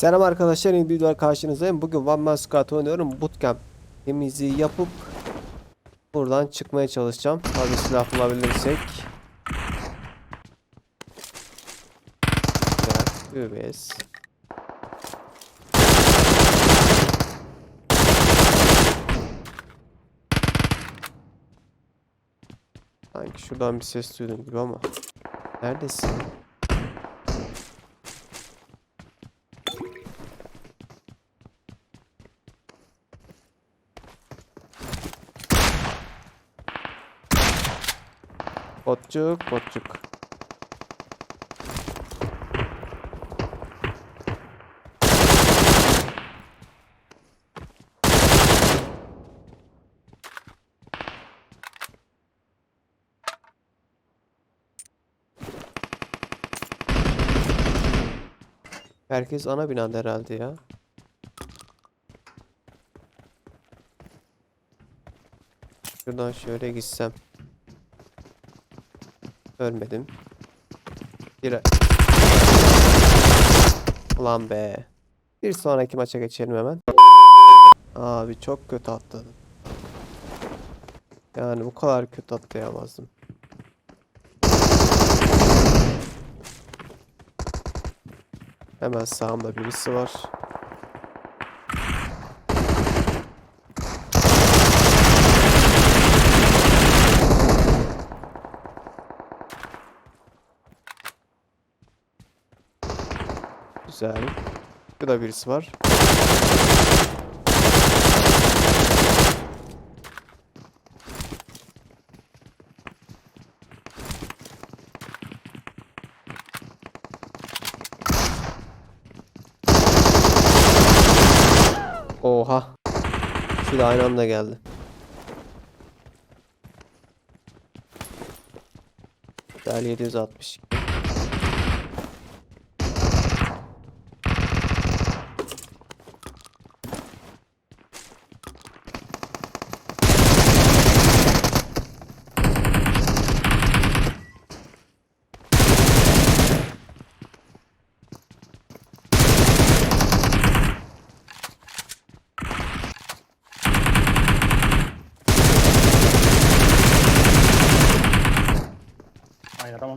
Selam arkadaşlar, video karşınızdayım. Bugün One Man Squad oynuyorum. Bootcamp temizliği yapıp buradan çıkmaya çalışacağım. Tabii silah bulabilirsek. UBS. Sanki şuradan bir ses duydum gibi ama. Neredesin? Botçuk, botçuk. Herkes ana binada herhalde ya. Şuradan şöyle gitsem. Ölmedim. Bir Ulan be. Bir sonraki maça geçelim hemen. Abi çok kötü atladım. Yani bu kadar kötü atlayamazdım. Hemen sağımda birisi var. Güzel. Burada birisi var. Oha. Şu da aynı anda geldi. Güzel 760.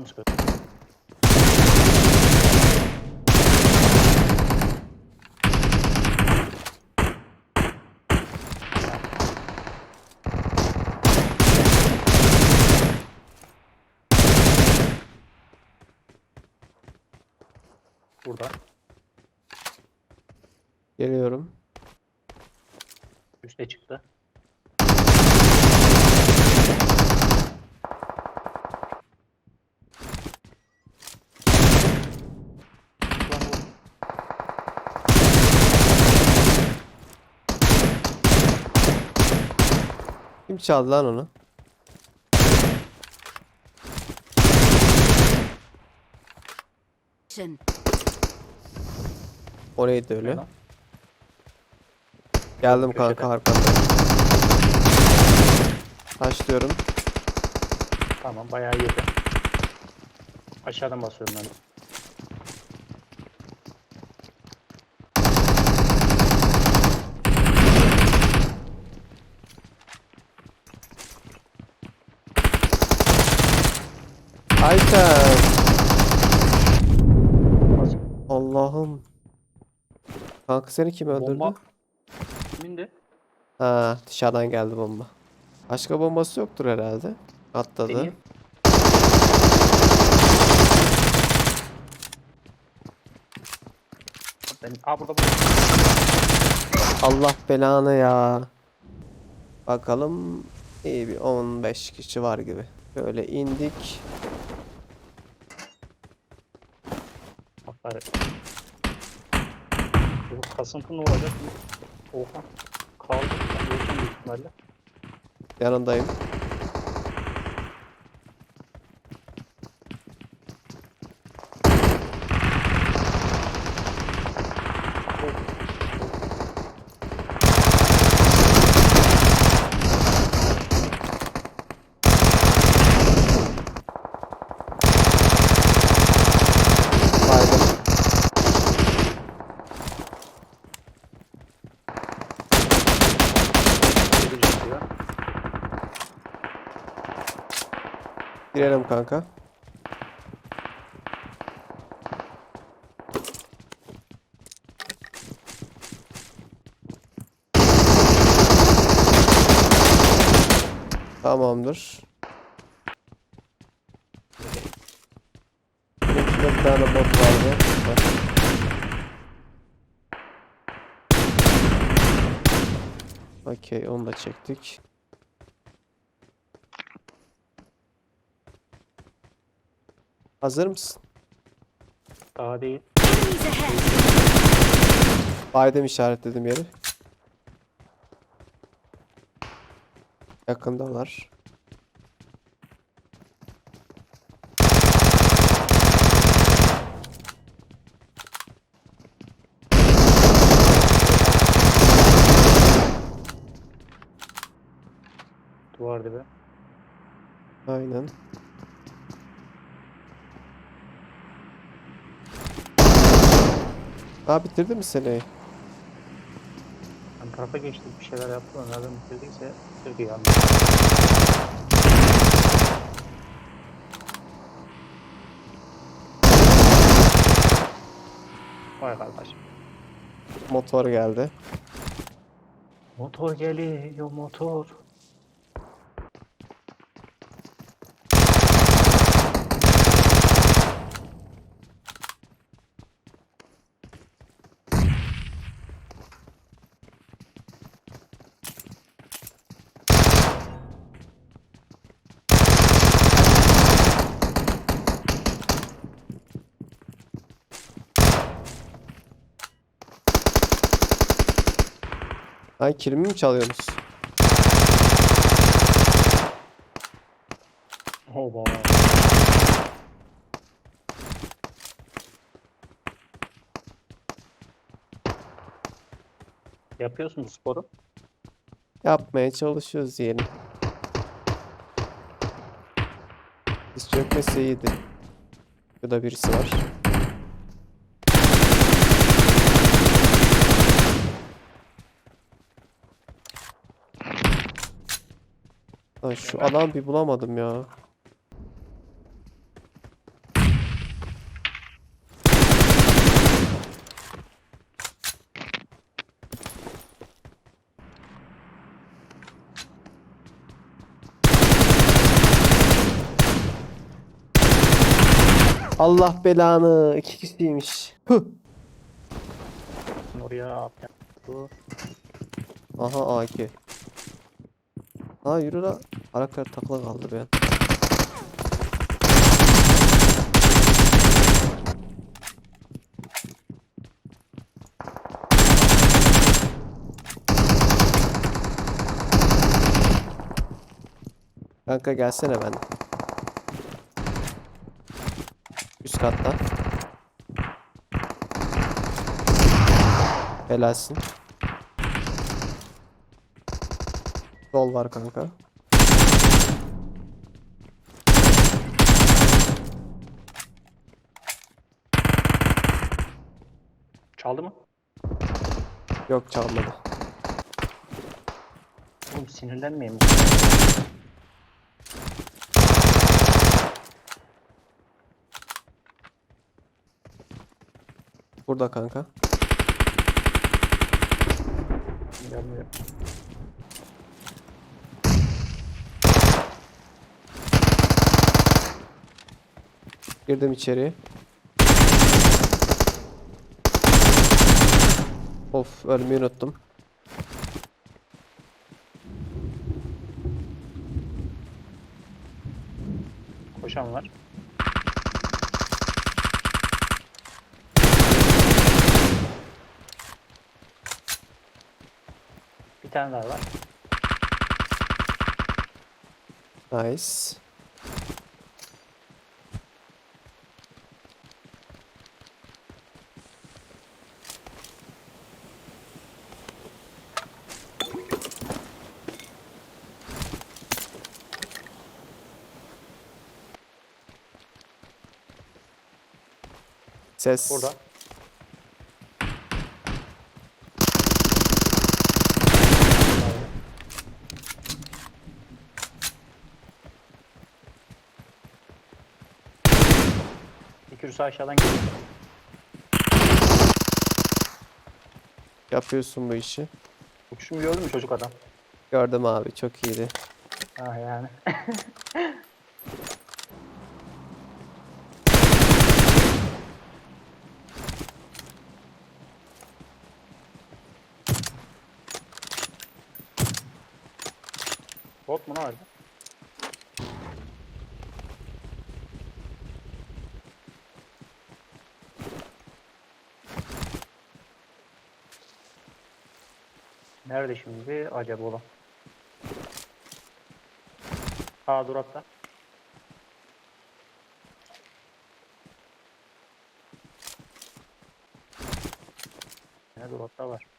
Olmuş böyle. Burada. Geliyorum. Üste çıktı. Ulan oğlum, Kim çaldı lan onu? Action. Orayı da ne öyle. Geldim Köşede. kanka arkamda. Taşlıyorum. Tamam bayağı yedi. Aşağıdan basıyorum ben. Kanka seni kim öldürdü? Bomba. Kimindi? Ha dışarıdan geldi bomba. Başka bombası yoktur herhalde. Atladı. Deneyeyim. Ben, aa burada burada. Allah belanı ya. Bakalım iyi bir 15 kişi var gibi. Böyle indik. Bak. Bu kasıntı ne olacak? Oha. Kaldı. Yoksun büyük ihtimalle. Yanındayım. Girelim kanka. Tamamdır. Burada bir tane bot vardı. Okey onu da çektik. Hazır mısın? Daha değil. Badem işaretledim yeri. Yakındalar. Duvar dibi. Aynen. Aa bitirdi mi seni? Ben tarafa geçtik bir şeyler yaptı da nereden bitirdiyse bitirdi yani. Vay kardeş. Motor geldi. Motor geliyor motor. Ay kilimi mi çalıyorsunuz? Oba. Yapıyorsun bu sporu. Yapmaya çalışıyoruz diyelim. Biz çökmesi iyiydi. Şurada birisi var. Lan şu alan bir bulamadım ya. Allah belanı. iki kişiymiş. Huh. Oraya. Bu Aha AK. Ha yürü la. Karakter takla kaldı be. Kanka gelsene ben. Üst katta. Helalsin. Sol var kanka. çaldı mı? Yok çalmadı. Oğlum sinirlenmeyeyim. Burada kanka. Gelmiyor. Girdim içeri. Of ölmeyi unuttum. Koşan var. Bir tane daha var. Nice. Ses. Burada. Rus aşağıdan geliyor. Yapıyorsun bu işi. Uçuşumu gördün mü çocuk adam? Gördüm abi çok iyiydi. Ha yani. Bot mu ne vardı? Nerede şimdi acaba olan? Aa dur hatta. Ne dur hatta var.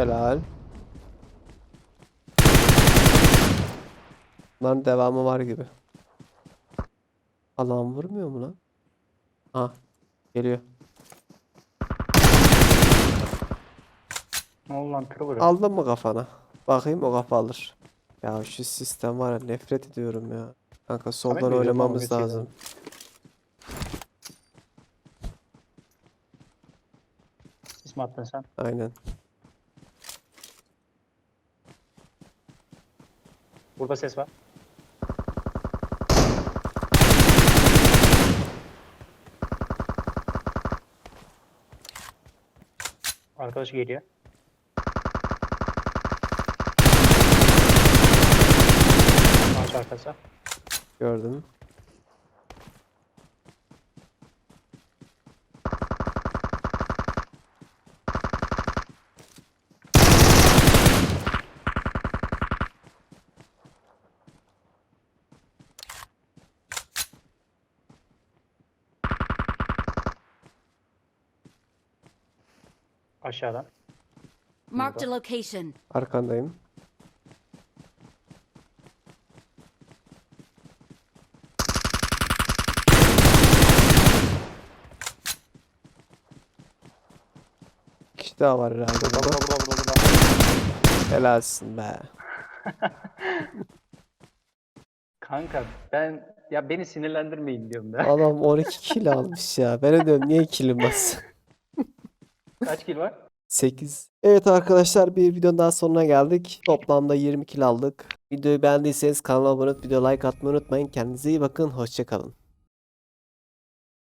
Helal. Bunların devamı var gibi. Alan vurmuyor mu lan? Ha, geliyor. Ne oldu lan. Aldın mı kafana? Bakayım o kafa alır. Ya şu sistem var ya nefret ediyorum ya. Kanka soldan ama oynamamız lazım. Sis mi attın sen? Aynen. Burada ses var. Arkadaş geliyor. Ağaç arkası. Gördüm. Aşağıdan. Marked a location. Arkandayım. Kişi daha var herhalde Burada burada. burada burada burada. burada. Helalsin be. Kanka ben ya beni sinirlendirmeyin diyorum ben. Adam 12 kill almış ya. Ben de diyorum niye killim az? Kaç kill var? 8. Evet arkadaşlar bir videonun daha sonuna geldik. Toplamda 20 kill aldık. Videoyu beğendiyseniz kanala abone olup video like atmayı unutmayın. Kendinize iyi bakın. Hoşçakalın.